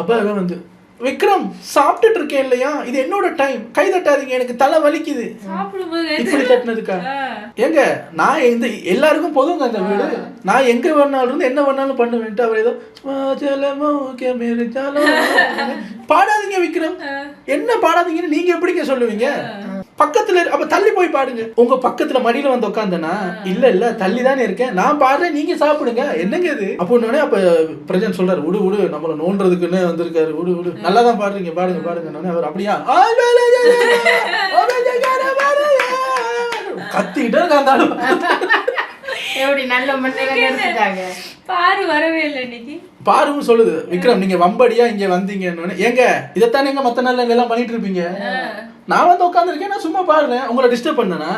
அப்ப வந்து விக்ரம் சாப்பிட்டுட்டு இருக்கேன் இல்லையா? இது என்னோட டைம் கை தட்டாதீங்க எனக்கு தலை வலிக்குது. இப்படி தட்டினதுக்கா? ஏங்க நான் இந்த எல்லாருக்கும் பொதுங்க அந்த வீடு. நான் எங்க வேணாலும் இருந்து என்ன வேணாலும் பண்ணுவேன்ட்டு அவர் ஏதோ பாடாதீங்க விக்ரம். என்ன பாடாதீங்கன்னு நீங்க எப்படிங்க சொல்லுவீங்க? பக்கத்துல அப்ப தள்ளி போய் பாடுங்க. உங்க பக்கத்துல மடியில வந்து உட்காந்தனா இல்ல இல்ல தள்ளி தானே இருக்கேன். நான் பாடுறேன் நீங்க சாப்பிடுங்க. என்னங்க இது? அப்படின்னு அப்ப பிரஜன் சொல்றாரு விடு விடு நம்மள நோன்றதுக்குன்னு வந்திருக்காரு. விடு விடு. நல்லா தான் பாடுறீங்க பாடுங்க பாடுங்க. அவர் அப்படியா கத்திக்கிட்டே இருக்கா அந்த ஆளு. எப்படி நல்ல மண்ணில பாரு வரவே இல்லை இன்னைக்கு. பாருன்னு சொல்லுது. விக்ரம் நீங்க வம்படியா இங்க வந்தீங்கன்னு ஏங்க இதைத்தானே எங்க மத்த நாள்ல எல்லாம் பண்ணிட்டு இருப்பீங்க? நான் வந்து உட்காந்துருக்கேன் நான் சும்மா பாடுறேன். உங்களை டிஸ்டர்ப் பண்ணனா?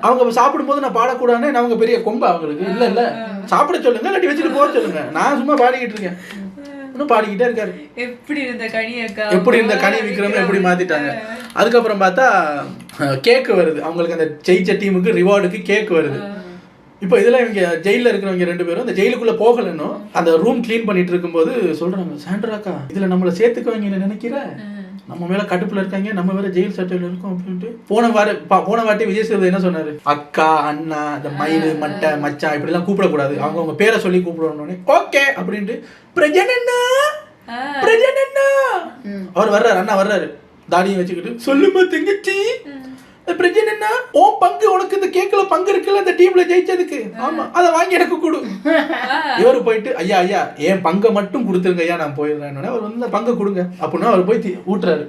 அவங்க சாப்பிடும்போது நான் பாடக்கூடாதுன்னு நான் அவங்க பெரிய கொம்பு அவங்களுக்கு இல்ல இல்ல. சாப்பிட சொல்லுங்க இல்லாட்டி வச்சுட்டு போக சொல்லுங்க. நான் சும்மா பாடிக்கிட்டு இருக்கேன். இன்னும் பாடிக்கிட்டே இருக்காரு. எப்படி இருந்த கனியக்கா எப்படி இருந்த கனி விக்ரம் எப்படி மாத்திட்டாங்க? அதுக்கப்புறம் பார்த்தா கேக் வருது. அவங்களுக்கு அந்த ஜெயிச்ச டீமுக்கு ரிவார்டுக்கு கேக் வருது. இப்போ இதுல இவங்க ஜெயில இருக்கிறவங்க ரெண்டு பேரும் அந்த ஜெயிலுக்குள்ள போகலன்னும் அந்த ரூம் க்ளீன் பண்ணிட்டு இருக்கும்போது சொல்றாங்க சாண்ட்ராக்கா இதுல நம்மள சேர்த்துக்குவாங்க நினைக்கிற? நம்ம மேல கடுப்புல இருக்காங்க நம்ம வேற ஜெயில் சட்டையில இருக்கோம் அப்படின்ட்டு. போன வார போன வாட்டி விஜய் சேதுபதி என்ன சொன்னாரு? அக்கா அண்ணா இந்த மயிறு மட்டை மச்சான் இப்படி எல்லாம் கூப்பிடக்கூடாது. அவங்க அவங்க பேரை சொல்லி கூப்பிடணும்னு. ஓகே அப்படின்ட்டு. பிரஜன் அண்ணா பிரஜன் அண்ணா. அவர் வர்றாரு அண்ணா வர்றாரு. தாடியை வச்சுக்கிட்டு சொல்லுமா தங்கச்சி. பிரச்சனை என்ன? ஓ பங்கு உனக்கு இந்த கேக்ல பங்கு இருக்குல்ல இந்த டீம்ல ஜெயிச்சதுக்கு. ஆமா அதை வாங்கி எனக்கு கொடு. இவரு போயிட்டு ஐயா ஐயா என் பங்கை மட்டும் கொடுத்துருங்க ஐயா நான் போயிடுறேன் அவர் வந்து இந்த பங்கை கொடுங்க. அப்படின்னா அவர் போய் ஊட்டுறாரு.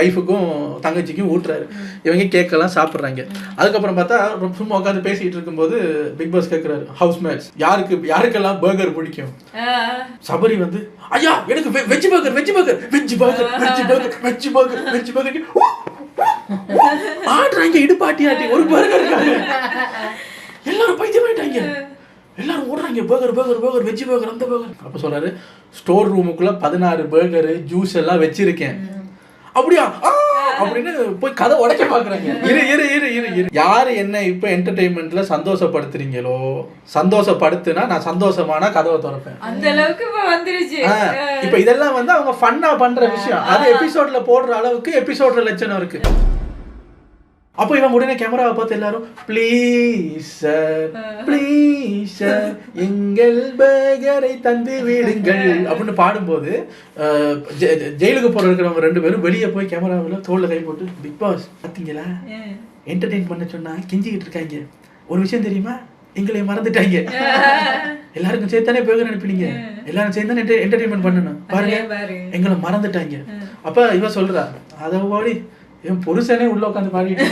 ஒய்ஃபுக்கும் தங்கச்சிக்கும் ஊட்டுறாரு. இவங்க கேக்கெல்லாம் சாப்பிட்றாங்க. அதுக்கப்புறம் பார்த்தா ரொம்ப சும்மா உட்காந்து பேசிட்டு இருக்கும்போது பிக் பாஸ் கேட்குறாரு ஹவுஸ் மேட்ச் யாருக்கு யாருக்கெல்லாம் பர்கர் பிடிக்கும்? சபரி வந்து ஐயா எனக்கு veg burger veg burger veg burger veg burger veg burger veg burger ஆடுறாங்க இடுப்பாட்டி ஆட்டி ஒரு பர்கர் இருக்காங்க. எல்லாரும் பைத்தியமாயிட்டாங்க எல்லாரும் ஓடுறாங்க. Burger burger burger veg burger அந்த பர்கர் அப்ப சொல்றாரு ஸ்டோர் ரூமுக்குள்ள பதினாறு பர்கர் ஜூஸ் எல்லாம் வச்சிருக்கேன். அப்படியா! அப்படின்னு போய் கதை உடைக்க பாக்குறாங்க. இரு இரு இரு இரு இரு. யாரு என்ன இப்ப என்டர்டைன்மெண்ட்ல சந்தோஷப்படுத்துறீங்களோ சந்தோஷப்படுத்துனா நான் சந்தோஷமான கதவை திறப்பேன். அந்த அளவுக்கு இப்ப வந்துருச்சு. இப்ப இதெல்லாம் வந்து அவங்க ஃபன்னா பண்ற விஷயம். அது எபிசோட்ல போடுற அளவுக்கு எபிசோட்ல லட்சணம் இருக்கு. அப்போ இவன் உடனே கேமராவை பார்த்து எல்லாரும் ப்ளீஸ் சார் ப்ளீஸ் சார் எங்கள் பேகரை தந்து விடுங்கள். அப்படின்னு பாடும்போது ஜெயிலுக்கு போற இருக்கிறவங்க ரெண்டு பேரும் வெளியே போய் கேமராவில் தோல்ல கை போட்டு பிக் பாஸ் பார்த்தீங்களா என்டர்டெயின் பண்ண சொன்னா கெஞ்சிக்கிட்டு இருக்காங்க. ஒரு விஷயம் தெரியுமா? எங்களை மறந்துட்டாங்க. எல்லாருக்கும் சேர்த்து தானே பேகர் அனுப்பினீங்க எல்லாரும் சேர்ந்து தானே என்டர்டைன்மெண்ட் பண்ணணும். பாருங்க. பாரு. எங்களை மறந்துட்டாங்க. அப்ப இவ சொல்றா அதை ஓடி என் புருஷனே உள்ள உட்காந்து பாடிட்டு.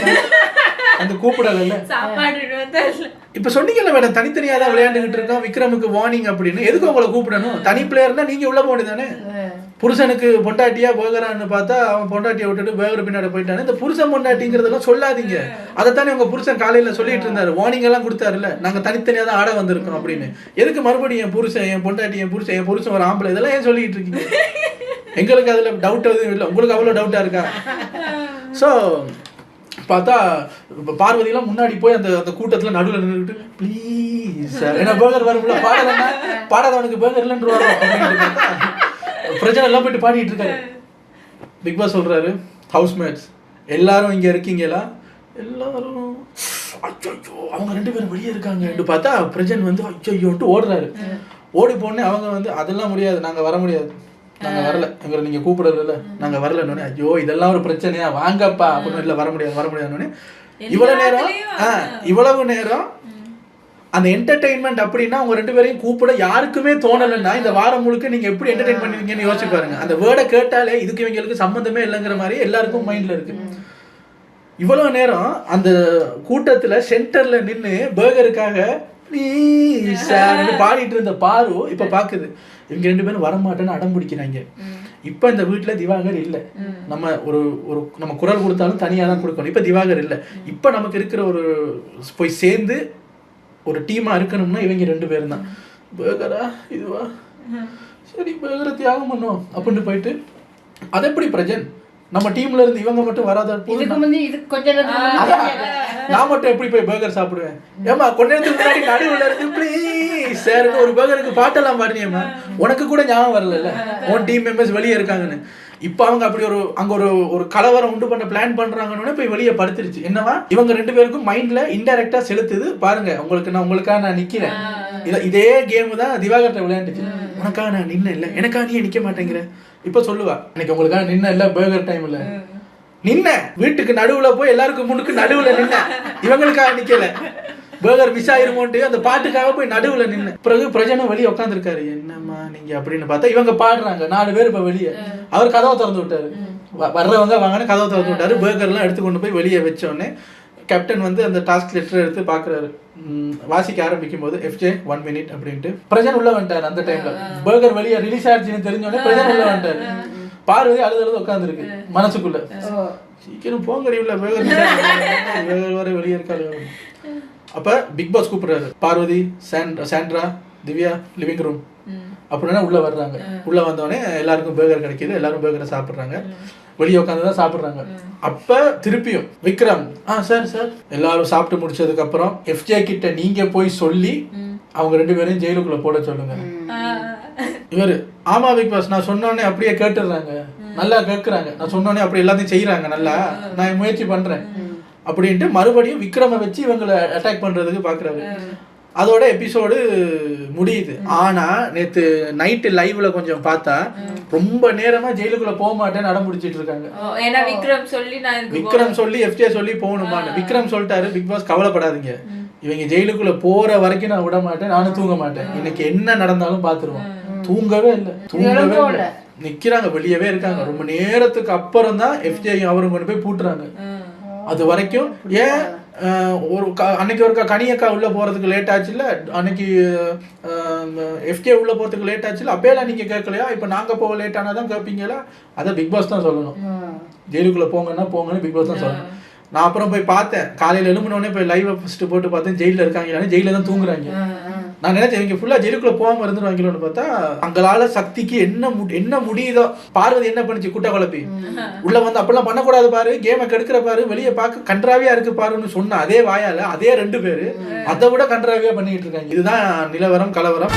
அந்த கூப்பிடல இப்ப சொன்னீங்கல்ல மேடம் தனித்தனியா தான் விளையாண்டுகிட்டு இருக்கோம் விக்ரமுக்கு வார்னிங் அப்படின்னு. எதுக்கு உங்களை கூப்பிடணும்? தனி பிளேயர்னா நீங்க உள்ள போக தானே புருஷனுக்கு பொண்டாட்டியா பேகரான்னு பார்த்தா அவன் பொண்டாட்டியை விட்டுட்டு பேகர் பின்னாடி போயிட்டானே. இந்த புருஷன் பொண்டாட்டிங்கிறதெல்லாம் சொல்லாதீங்க. அதைத்தானே உங்க புருஷன் காலையில சொல்லிட்டு இருந்தாரு. வார்னிங் எல்லாம் கொடுத்தாருல்ல. நாங்க தனித்தனியா தான் ஆட வந்திருக்கோம் அப்படின்னு. எதுக்கு மறுபடியும் என் புருஷன் என் பொண்டாட்டி என் புருஷன் என் புருஷன் ஒரு ஆம்பளை? இதெல்லாம் ஏன் சொல்லிட்டு இருக்கீங்க? எங்களுக்கு அதுல டவுட் எதுவும் இல்லை. உங்களுக்கு அவ்வளவு டவுட்டா இருக்கா? ஸோ பார்த்தா இப்ப பார்வதிலாம் முன்னாடி போய் அந்த அந்த கூட்டத்துல நடுவுல நின்றுட்டு ப்ளீஸ் சார் ஏன்னா பேர்கர் வரும்ல பாடலன்னா பாடாதவனுக்கு பேர்கர் இல்லைன்னு பார்த்தா பிரஜனை எல்லாம் போயிட்டு பாடிட்டு இருக்காரு. பிக் பாஸ் சொல்றாரு ஹவுஸ் மேட்ஸ் எல்லாரும் இங்க இருக்கீங்களா? எல்லாரும். அச்சோ அவங்க ரெண்டு பேரும் வெளியே இருக்காங்கன்னு பார்த்தா பிரஜன் வந்து அச்சோன்ட்டு ஓடுறாரு. ஓடி போனே அவங்க வந்து அதெல்லாம் முடியாது நாங்க வர முடியாது. நாங்க வரல. எங்களை நீங்க கூப்பிடல நாங்க வரலன்னு ஐயோ இதெல்லாம் ஒரு பிரச்சனையா? வாங்கப்பா. அப்படின்னு இல்ல வர முடியாது வர முடியாதுன்னு இவ்வளவு நேரம் ஆ, இவ்வளவு நேரம் அந்த என்டர்டெயின்மெண்ட் அப்படின்னா அவங்க ரெண்டு பேரையும் கூப்பிட யாருக்குமே தோணலைன்னா இந்த வாரம் முழுக்க நீங்க எப்படி என்டர்டெயின் பண்ணுவீங்கன்னு யோசிச்சு பாருங்க. அந்த வேர்டை கேட்டாலே இதுக்கு இவங்களுக்கு சம்மந்தமே இல்லைங்கிற மாதிரி எல்லாருக்கும் மைண்ட்ல இருக்கு. இவ்வளவு நேரம் அந்த கூட்டத்துல சென்டர்ல நின்னு பேர்கருக்காக ன்னு பாடிட்டு இருந்த பாரு இப்ப பாக்குது. இவங்க ரெண்டு பேரும் வரமாட்டேன்னு அடம் பிடிக்கிறாங்க. இப்ப இந்த வீட்டுல திவாகர் இல்ல. நம்ம ஒரு ஒரு நம்ம குரல் கொடுத்தாலும் தனியா தான் கொடுக்கணும். இப்ப திவாகர் இல்ல. இப்ப நமக்கு இருக்கிற ஒரு போய் சேர்ந்து ஒரு டீமா இருக்கணும்னா இவங்க ரெண்டு பேரும் தான். பேகரா இதுவா? சரி பேகரை தியாகம் பண்ணுவோம். அப்படின்னு போயிட்டு அது எப்படி பிரஜன்? நம்ம டீம்ல இருந்து இவங்க மட்டும் வராத இதுக்கு முந்தி இது கொஞ்ச. நான் மட்டும் எப்படி போய் பர்கர் சாப்பிடுவேன்? ஏமா கொஞ்ச நேரத்துக்கு முன்னாடி நடுவுல இருந்து ப்ளீஸ் சார் ஒரு பர்கருக்கு பாட்டெல்லாம் பாடினியம்மா. உனக்கு கூட ஞாபகம் வரல உன் டீம் மெம்பர்ஸ் வெளியே இருக்காங்கன்னு. இப்போ அவங்க அப்படி ஒரு அங்க ஒரு ஒரு கலவரம் உண்டு பண்ண பிளான் பண்றாங்கன்னு போய் வெளியே படுத்துருச்சு. என்னவா இவங்க ரெண்டு பேருக்கும் மைண்ட்ல இன்டைரக்டா செலுத்துது. பாருங்க உங்களுக்கு நான் உங்களுக்காக நான் நிக்கிறேன். இத- இதே கேம் தான் திவாகர்ட்ட விளையாண்டுச்சு. உனக்காக நான் நின்ன இல்ல எனக்காக நீ நிக்க மாட்டேங்கிற. இப்ப சொல்லுவா. எனக்கு உங்களுக்காக நின்ன இல்ல பர்கர் டைம் இல்ல. நின்ன? வீட்டுக்கு நடுவுல போய் எல்லாருக்கும் முன்னுக்கு நடுவுல நின்ன. இவங்களுக்காக நிக்கல. பேர்கர் மிஸ் ஆயிருமோன்ட்டு அந்த பாட்டுக்காக போய் நடுவுல நின்ன. பிறகு பிரஜனும் வெளியே உட்காந்துருக்காரு என்னம்மா நீங்க அப்படின்னு பார்த்தா இவங்க பாடுறாங்க. நாலு பேர் இப்ப வெளியே. அவர் கதவை திறந்து விட்டாரு. வர்றவங்க வாங்கன்னு கதவை திறந்து விட்டாரு. பேர்கர் எல்லாம் எடுத்து கொண்டு போய் வெளியே வச்ச உடனே கேப்டன் வந்து அந்த டாஸ்க் லெட்டர் எடுத்து பாக்குறாரு ம், வாசிக்க ஆரம்பிக்கும் போது எஃப்ஜே ஒன் மினிட் அப்படின்ட்டு. பிரஜன் உள்ள வந்துட்டாரு அந்த டைம்ல பேர்கர் வெளியே ரிலீஸ் ஆயிடுச்சுன்னு தெரிஞ்ச உடனே பிரஜன் உள்ள வந்துட்டாரு. பார்வதி அழுது அழுது உட்காந்துருக்கு மனசுக்குள்ள. சீக்கிரம் போங்கடி உள்ள வேகர் வேகர் வர வெளியே இருக்காரு. அப்ப பிக் பாஸ் கூப்பிடுறாரு. பார்வதி சாண்ட் சாண்ட்ரா திவ்யா லிவிங் ரூம் அப்படின்னா உள்ள வர்றாங்க. உள்ள வந்தோடனே எல்லாருக்கும் பேர்கர் கிடைக்குது. எல்லாரும் பேர்கரை சாப்பிடுறாங்க. வெளியே உட்காந்து தான் சாப்பிடுறாங்க. அப்ப திருப்பியும் விக்ரம் ஆ சார் சார் எல்லாரும் சாப்பிட்டு முடிச்சதுக்கு அப்புறம் எஃப்ஜே கிட்ட நீங்க போய் சொல்லி அவங்க ரெண்டு பேரையும் ஜெயிலுக்குள்ள போட சொல்லுங்க. இவரு ஆமா பிக் பாஸ் நான் சொன்னோடனே அப்படியே கேட்டுடுறாங்க நல்லா கேட்குறாங்க நான் சொன்னோடனே அப்படி எல்லாத்தையும் செய்யறாங்க நல்லா. நான் முயற்சி பண்றேன். அப்படின்ட்டு மறுபடியும் விக்ரம வச்சு இவங்களை அட்டாக் பண்றதுக்கு பாக்குறாரு. அதோட எபிசோடு முடியுது. ஆனா நேத்து நைட்டு லைவ்ல கொஞ்சம் பார்த்தா ரொம்ப நேரமா ஜெயிலுக்குள்ள போக மாட்டேன்னு அடம் பிடிச்சிட்டு இருக்காங்க ஏன்னா விக்ரம் சொல்லி நான் விக்ரம் சொல்லி எஃப்ஜே சொல்லி போகணுமான்னு. விக்ரம் சொல்லிட்டாரு பிக் பாஸ் கவலைப்படாதீங்க. இவங்க ஜெயிலுக்குள்ள போற வரைக்கும் நான் விட மாட்டேன் நானும் தூங்க மாட்டேன். இன்னைக்கு என்ன நடந்தாலும் பாத்துருவோம் தூங்கவே இல்லை. தூங்கவே இல்லை. நிக்கிறாங்க வெளியவே இருக்காங்க. ரொம்ப நேரத்துக்கு அப்புறம் தான் எஃப்ஜே அவரும் கொண்டு போய் பூட்டுறாங்க. அது வரைக்கும் ஏன் ஒரு க- அன்னைக்கு ஒரு கனியக்கா உள்ள போறதுக்கு லேட் ஆச்சுல அன்னைக்கு எஃப்கே உள்ள போறதுக்கு லேட் ஆச்சுல அப்பயெல்லாம் நீங்க கேட்கலையா? இப்ப நாங்க போக லேட் ஆனாதான் கேட்பீங்களா அதை பிக் பாஸ் தான் சொல்லணும். ஜெயிலுக்குள்ள போங்கன்னா போங்கன்னு பிக் பாஸ் தான் சொல்லணும். நான் அப்புறம் போய் பார்த்தேன். காலையில எழும்பினோடனே போய் லைவ் ஃபர்ஸ்ட் போட்டு பார்த்தேன். ஜெயில இருக்காங்க ஜெயில தான் தூங்குறாங்க. நான் நினைச்சேன் இவங்க ஃபுல்லா ஜெயிலுக்குள்ள போகாம இருந்துருவாங்களோன்னு பார்த்தா அங்களால சக்திக்கு என்ன என்ன முடியுதோ பார்வதி என்ன பண்ணுச்சு குட்டை குழப்பி. உள்ள வந்து அப்படிலாம் பண்ணக்கூடாது பாரு கேமை கெடுக்கிற பாரு வெளியே பார்க்க கன்றாவியா இருக்கு பாருன்னு சொன்ன அதே வாயால அதே ரெண்டு பேரு அதை விட கன்றாவியா பண்ணிட்டு இருக்காங்க. இதுதான் நிலவரம் கலவரம்.